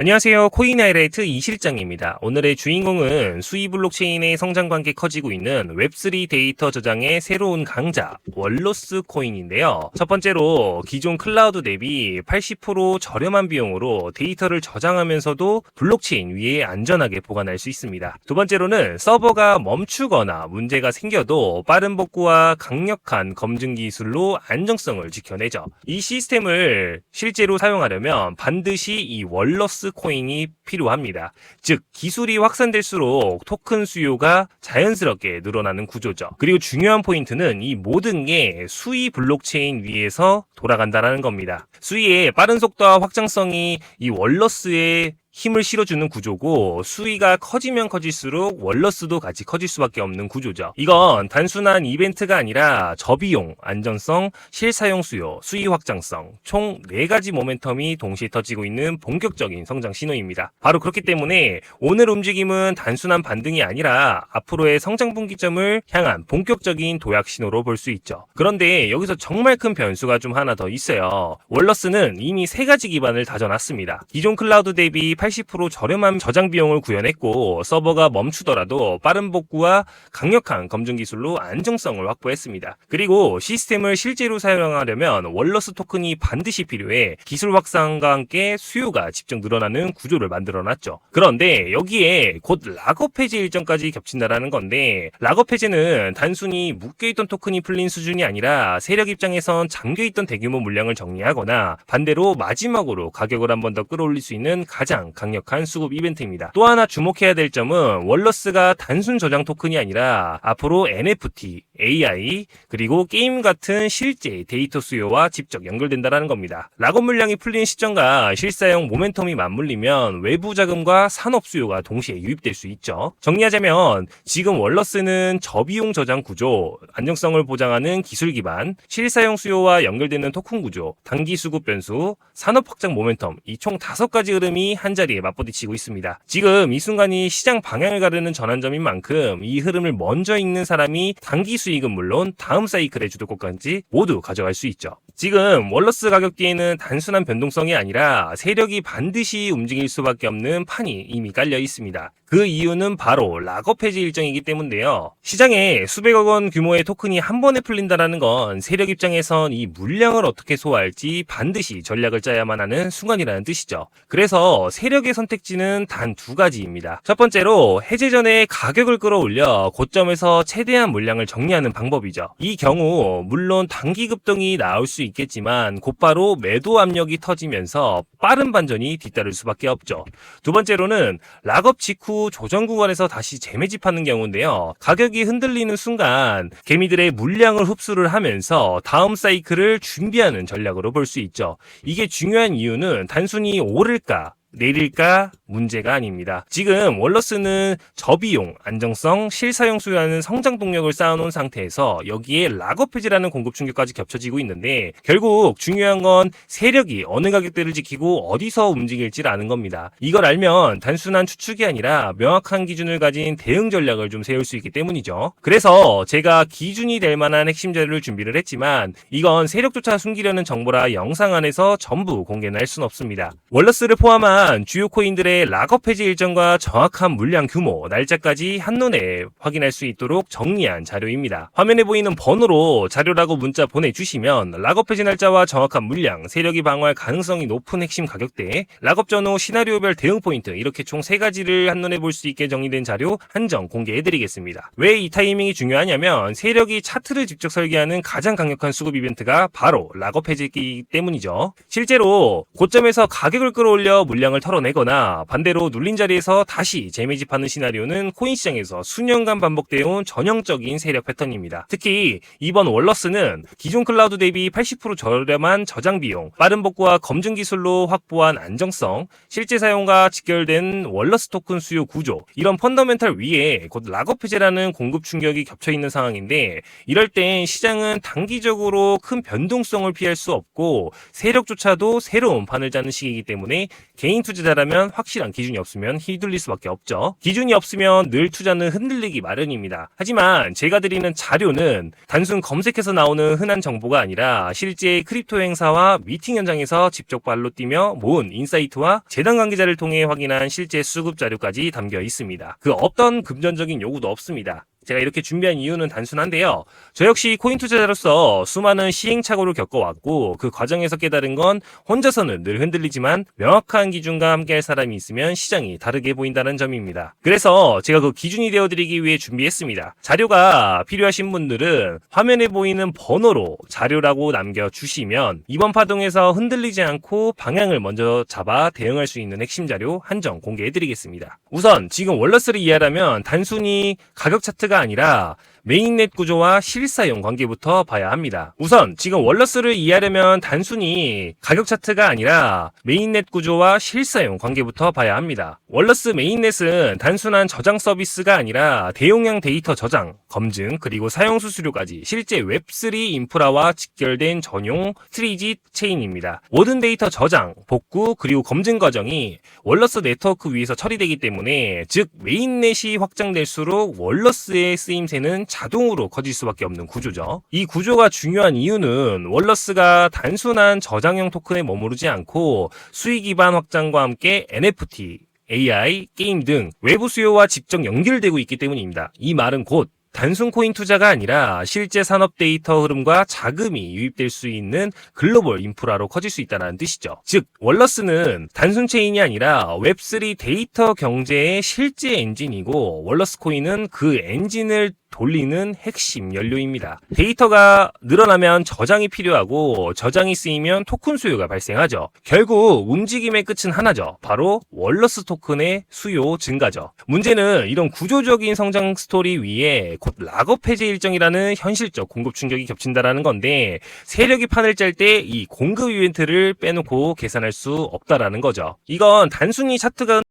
안녕하세요. 코인 하이라이트 이실장입니다. 오늘의 주인공은 수이 블록체인의 성장 관계 커지고 있는 웹3 데이터 저장의 새로운 강자, 월로스 코인인데요. 첫 번째로 기존 클라우드 대비 80% 저렴한 비용으로 데이터를 저장하면서도 블록체인 위에 안전하게 보관할 수 있습니다. 두 번째로는 서버가 멈추거나 문제가 생겨도 빠른 복구와 강력한 검증 기술로 안정성을 지켜내죠. 이 시스템을 실제로 사용하려면 반드시 이 월러스 코인이 필요합니다. 즉 기술이 확산될수록 토큰 수요가 자연스럽게 늘어나는 구조죠. 그리고 중요한 포인트는 이 모든 게 수이 블록체인 위에서 돌아간다는 겁니다. 수이의 빠른 속도와 확장성이 이 월러스의 힘을 실어주는 구조고 수위가 커지면 커질수록 월러스도 같이 커질 수밖에 없는 구조죠. 이건 단순한 이벤트가 아니라 저비용, 안전성, 실사용 수요, 수위 확장성 총 4가지 모멘텀이 동시에 터지고 있는 본격적인 성장 신호입니다. 바로 그렇기 때문에 오늘 움직임은 단순한 반등이 아니라 앞으로의 성장 분기점을 향한 본격적인 도약 신호로 볼 수 있죠. 그런데 여기서 정말 큰 변수가 좀 하나 더 있어요. 월러스는 이미 세 가지 기반을 다져놨습니다. 기존 클라우드 대비 80% 저렴한 저장 비용을 구현했고 서버가 멈추더라도 빠른 복구와 강력한 검증 기술로 안정성을 확보했습니다. 그리고 시스템을 실제로 사용하려면 월러스 토큰이 반드시 필요해 기술 확산과 함께 수요가 직접 늘어나는 구조를 만들어놨죠. 그런데 여기에 곧 락업 해제 일정까지 겹친다라는 건데 락업 해제는 단순히 묶여있던 토큰이 풀린 수준이 아니라 세력 입장에선 잠겨있던 대규모 물량을 정리하거나 반대로 마지막으로 가격을 한 번 더 끌어올릴 수 있는 가장 강력한 수급 이벤트입니다. 또 하나 주목해야 될 점은 월러스가 단순 저장 토큰이 아니라 앞으로 NFT, AI, 그리고 게임 같은 실제 데이터 수요와 직접 연결된다는 겁니다. 락업 물량이 풀린 시점과 실사용 모멘텀이 맞물리면 외부 자금과 산업 수요가 동시에 유입될 수 있죠. 정리하자면 지금 월러스는 저비용 저장 구조, 안정성을 보장하는 기술 기반, 실사용 수요와 연결되는 토큰 구조, 단기 수급 변수, 산업 확장 모멘텀 이 총 다섯 가지 흐름이 한 자리에 맞부딪히고 있습니다. 지금 이 순간이 시장 방향을 가르는 전환점인 만큼 이 흐름을 먼저 읽는 사람이 단기 수익은 물론 다음 사이클의 주도권까지 모두 가져갈 수 있죠. 지금 월러스 가격 뒤에는 단순한 변동성이 아니라 세력이 반드시 움직일 수밖에 없는 판이 이미 깔려 있습니다. 그 이유는 바로 락업 해지 일정이기 때문인데요. 시장에 수백억 원 규모의 토큰이 한 번에 풀린다는 건 세력 입장에선 이 물량을 어떻게 소화할지 반드시 전략을 짜야만 하는 순간이라는 뜻이죠. 그래서 세력의 선택지는 단 두 가지입니다. 첫 번째로 해제 전에 가격을 끌어올려 고점에서 최대한 물량을 정리하는 방법이죠. 이 경우 물론 단기 급등이 나올 수 있겠지만 곧바로 매도 압력이 터지면서 빠른 반전이 뒤따를 수밖에 없죠. 두 번째로는 락업 직후 조정 구간에서 다시 재매집하는 경우인데요. 가격이 흔들리는 순간 개미들의 물량을 흡수를 하면서 다음 사이클을 준비하는 전략으로 볼 수 있죠. 이게 중요한 이유는 단순히 오를까 내릴까 문제가 아닙니다. 지금 월러스는 저비용, 안정성, 실사용 수요하는 성장 동력을 쌓아놓은 상태에서 여기에 락업 해지라는 공급 충격까지 겹쳐지고 있는데 결국 중요한 건 세력이 어느 가격대를 지키고 어디서 움직일지 아는 겁니다. 이걸 알면 단순한 추측이 아니라 명확한 기준을 가진 대응 전략을 좀 세울 수 있기 때문이죠. 그래서 제가 기준이 될 만한 핵심 자료를 준비를 했지만 이건 세력조차 숨기려는 정보라 영상 안에서 전부 공개는 할 수는 없습니다. 월러스를 포함한 주요 코인들의 락업 해지 일정과 정확한 물량 규모, 날짜까지 한눈에 확인할 수 있도록 정리한 자료입니다. 화면에 보이는 번호로 자료라고 문자 보내주시면 락업 해지 날짜와 정확한 물량, 세력이 방어할 가능성이 높은 핵심 가격대, 락업 전후 시나리오별 대응 포인트 이렇게 총세 가지를 한눈에 볼 수 있게 정리된 자료 한정 공개해드리겠습니다. 왜 이 타이밍이 중요하냐면 세력이 차트를 직접 설계하는 가장 강력한 수급 이벤트가 바로 락업 해지이기 때문이죠. 실제로 고점에서 가격을 끌어올려 물량 을 털어내거나 반대로 눌린 자리에서 다시 재매집하는 시나리오는 코인 시장에서 수년간 반복되어 온 전형적인 세력 패턴입니다. 특히 이번 월러스는 기존 클라우드 대비 80% 저렴한 저장 비용, 빠른 복구와 검증 기술로 확보한 안정성, 실제 사용과 직결된 월러스 토큰 수요 구조, 이런 펀더멘탈 위에 곧 락업 해제라는 공급 충격이 겹쳐 있는 상황인데 이럴 땐 시장은 단기적으로 큰 변동성을 피할 수 없고 세력조차도 새로운 판을 짜는 시기이기 때문에 개인 개인 투자자라면 확실한 기준이 없으면 휘둘릴 수밖에 없죠. 기준이 없으면 늘 투자는 흔들리기 마련입니다. 하지만 제가 드리는 자료는 단순 검색해서 나오는 흔한 정보가 아니라 실제 크립토 행사와 미팅 현장에서 직접 발로 뛰며 모은 인사이트와 재단 관계자를 통해 확인한 실제 수급 자료까지 담겨 있습니다. 그 어떤 금전적인 요구도 없습니다. 제가 이렇게 준비한 이유는 단순한데요. 저 역시 코인 투자자로서 수많은 시행착오를 겪어왔고 그 과정에서 깨달은 건 혼자서는 늘 흔들리지만 명확한 기준과 함께할 사람이 있으면 시장이 다르게 보인다는 점입니다. 그래서 제가 그 기준이 되어드리기 위해 준비했습니다. 자료가 필요하신 분들은 화면에 보이는 번호로 자료라고 남겨주시면 이번 파동에서 흔들리지 않고 방향을 먼저 잡아 대응할 수 있는 핵심 자료 한정 공개해드리겠습니다. 우선 지금 월러스를 이해하려면 단순히 가격 차트가 아니라 메인넷 구조와 실사용 관계부터 봐야 합니다. 우선 지금 월러스를 이해하려면 단순히 가격 차트가 아니라 메인넷 구조와 실사용 관계부터 봐야 합니다. 월러스 메인넷은 단순한 저장 서비스가 아니라 대용량 데이터 저장, 검증, 그리고 사용 수수료까지 실제 웹3 인프라와 직결된 전용 3G 체인입니다. 모든 데이터 저장, 복구, 그리고 검증 과정이 월러스 네트워크 위에서 처리되기 때문에 즉 메인넷이 확장될수록 월러스의 쓰임새는 자동으로 커질 수밖에 없는 구조죠. 이 구조가 중요한 이유는 월러스가 단순한 저장형 토큰에 머무르지 않고 수익 기반 확장과 함께 NFT, AI, 게임 등 외부 수요와 직접 연결되고 있기 때문입니다. 이 말은 곧 단순 코인 투자가 아니라 실제 산업 데이터 흐름과 자금이 유입될 수 있는 글로벌 인프라로 커질 수 있다는 뜻이죠. 즉, 월러스는 단순 체인이 아니라 웹3 데이터 경제의 실제 엔진이고 월러스 코인은 그 엔진을 돌리는 핵심 연료입니다. 데이터가 늘어나면 저장이 필요하고 저장이 쓰이면 토큰 수요가 발생하죠. 결국 움직임의 끝은 하나죠. 바로 월러스 토큰의 수요 증가죠. 문제는 이런 구조적인 성장 스토리 위에 곧 락업 해제 일정이라는 현실적 공급 충격이 겹친다라는 건데 세력이 판을 짤 때 이 공급 이벤트를 빼놓고 계산할 수 없다라는 거죠. 이건 단순히 차트가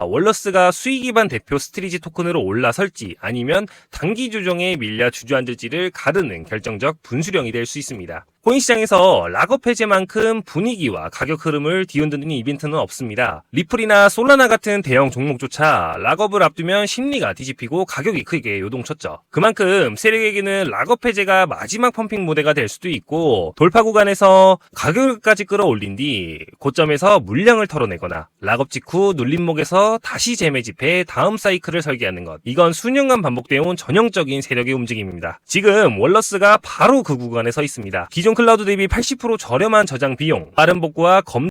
아, 월러스가 수익 기반 대표 스트리지 토큰으로 올라설지 아니면 단기 조정에 밀려 주저앉을지를 가르는 결정적 분수령이 될 수 있습니다. 코인 시장에서 락업 해제만큼 분위기와 가격 흐름을 뒤흔드는 이벤트는 없습니다. 리플이나 솔라나 같은 대형 종목조차 락업을 앞두면 심리가 뒤집히고 가격이 크게 요동쳤죠. 그만큼 세력에게는 락업 해제가 마지막 펌핑 무대가 될 수도 있고 돌파 구간에서 가격까지 끌어올린 뒤 고점에서 물량을 털어내거나 락업 직후 눌림목에서 다시 재매집해 다음 사이클을 설계하는 것. 이건 수년간 반복되어 온 전형적인 세력의 움직임입니다. 지금 월러스가 바로 그 구간에 서 있습니다. 기존 클라우드 대비 80% 저렴한 저장 비용, 빠른 복구와 검증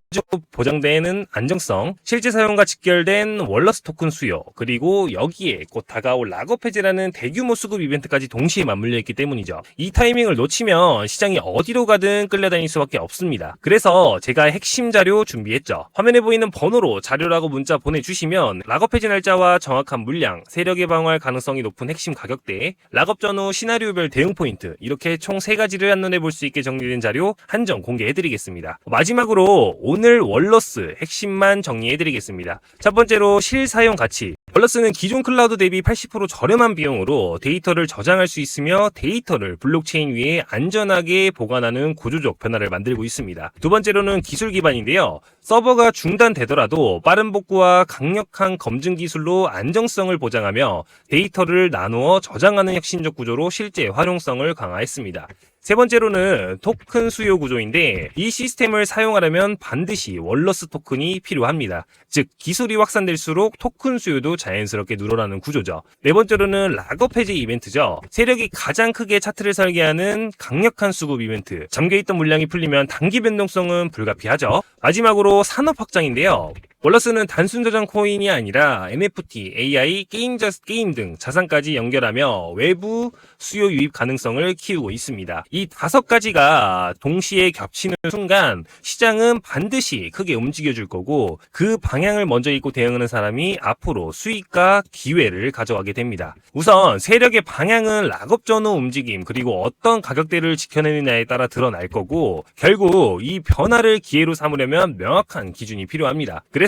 보장되는 안정성, 실제 사용과 직결된 월러스 토큰 수요, 그리고 여기에 곧 다가올 락업 해제라는 대규모 수급 이벤트까지 동시에 맞물려 있기 때문이죠. 이 타이밍을 놓치면 시장이 어디로 가든 끌려다닐 수밖에 없습니다. 그래서 제가 핵심 자료 준비했죠. 화면에 보이는 번호로 자료라고 문자 보내주시면 락업 해제 날짜와 정확한 물량, 세력에 방어할 가능성이 높은 핵심 가격대, 락업 전후 시나리오별 대응 포인트 이렇게 총세 가지를 한눈에 볼 수 있게 정리된 자료 한정 공개해드리겠습니다. 마지막으로 오늘 월러스 핵심만 정리해드리겠습니다. 첫 번째로 실사용 가치. 월러스는 기존 클라우드 대비 80% 저렴한 비용으로 데이터를 저장할 수 있으며 데이터를 블록체인 위에 안전하게 보관하는 구조적 변화를 만들고 있습니다. 두 번째로는 기술 기반인데요. 서버가 중단되더라도 빠른 복구와 강력한 검증 기술로 안정성을 보장하며 데이터를 나누어 저장하는 혁신적 구조로 실제 활용성을 강화했습니다. 세 번째로는 토큰 수요 구조인데 이 시스템을 사용하려면 반드시 월러스 토큰이 필요합니다. 즉 기술이 확산될수록 토큰 수요도 자연스럽게 늘어나는 구조죠. 네 번째로는 락업 해제 이벤트죠. 세력이 가장 크게 차트를 설계하는 강력한 수급 이벤트. 잠겨있던 물량이 풀리면 단기 변동성은 불가피하죠. 마지막으로 산업 확장인데요. 월러스는 단순 저장 코인이 아니라 NFT, AI, 게임, 자, 게임 등 자산까지 연결하며 외부 수요 유입 가능성을 키우고 있습니다. 이 다섯 가지가 동시에 겹치는 순간 시장은 반드시 크게 움직여줄 거고 그 방향을 먼저 읽고 대응하는 사람이 앞으로 수익과 기회를 가져가게 됩니다. 우선 세력의 방향은 락업 전후 움직임 그리고 어떤 가격대를 지켜내느냐에 따라 드러날 거고 결국 이 변화를 기회로 삼으려면 명확한 기준이 필요합니다. 그래서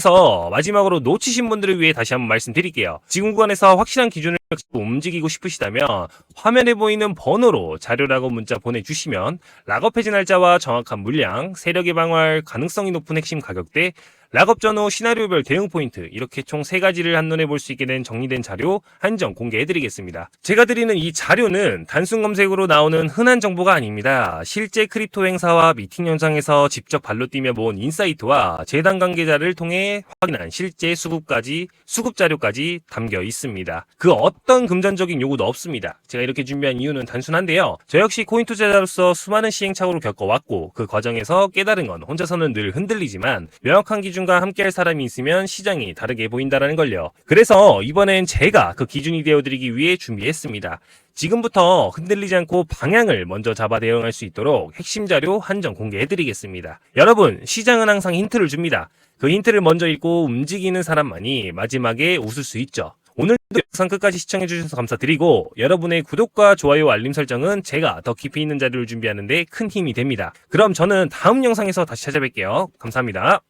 마지막으로 놓치신 분들을 위해 다시 한번 말씀드릴게요. 지금 구간에서 확실한 기준을 움직이고 싶으시다면 화면에 보이는 번호로 자료라고 문자 보내주시면 락업 해지 날짜와 정확한 물량, 세력에 방어할 가능성이 높은 핵심 가격대, 락업 전후 시나리오별 대응 포인트 이렇게 총 세 가지를 한눈에 볼 수 있게 된 정리된 자료 한정 공개해드리겠습니다. 제가 드리는 이 자료는 단순 검색으로 나오는 흔한 정보가 아닙니다. 실제 크립토 행사와 미팅 현장에서 직접 발로 뛰며 모은 인사이트와 재단 관계자를 통해 확인한 실제 수급까지 수급 자료까지 담겨 있습니다. 그 어떤 금전적인 요구도 없습니다. 제가 이렇게 준비한 이유는 단순한데요. 저 역시 코인 투자자로서 수많은 시행착오를 겪어왔고 그 과정에서 깨달은 건 혼자서는 늘 흔들리지만 명확한 기준과 함께할 사람이 있으면 시장이 다르게 보인다라는 걸요. 그래서 이번엔 제가 그 기준이 되어드리기 위해 준비했습니다. 지금부터 흔들리지 않고 방향을 먼저 잡아 대응할 수 있도록 핵심 자료 한정 공개해드리겠습니다. 여러분, 시장은 항상 힌트를 줍니다. 그 힌트를 먼저 읽고 움직이는 사람만이 마지막에 웃을 수 있죠. 오늘도 영상 끝까지 시청해주셔서 감사드리고 여러분의 구독과 좋아요 알림 설정은 제가 더 깊이 있는 자료를 준비하는데 큰 힘이 됩니다. 그럼 저는 다음 영상에서 다시 찾아뵐게요. 감사합니다.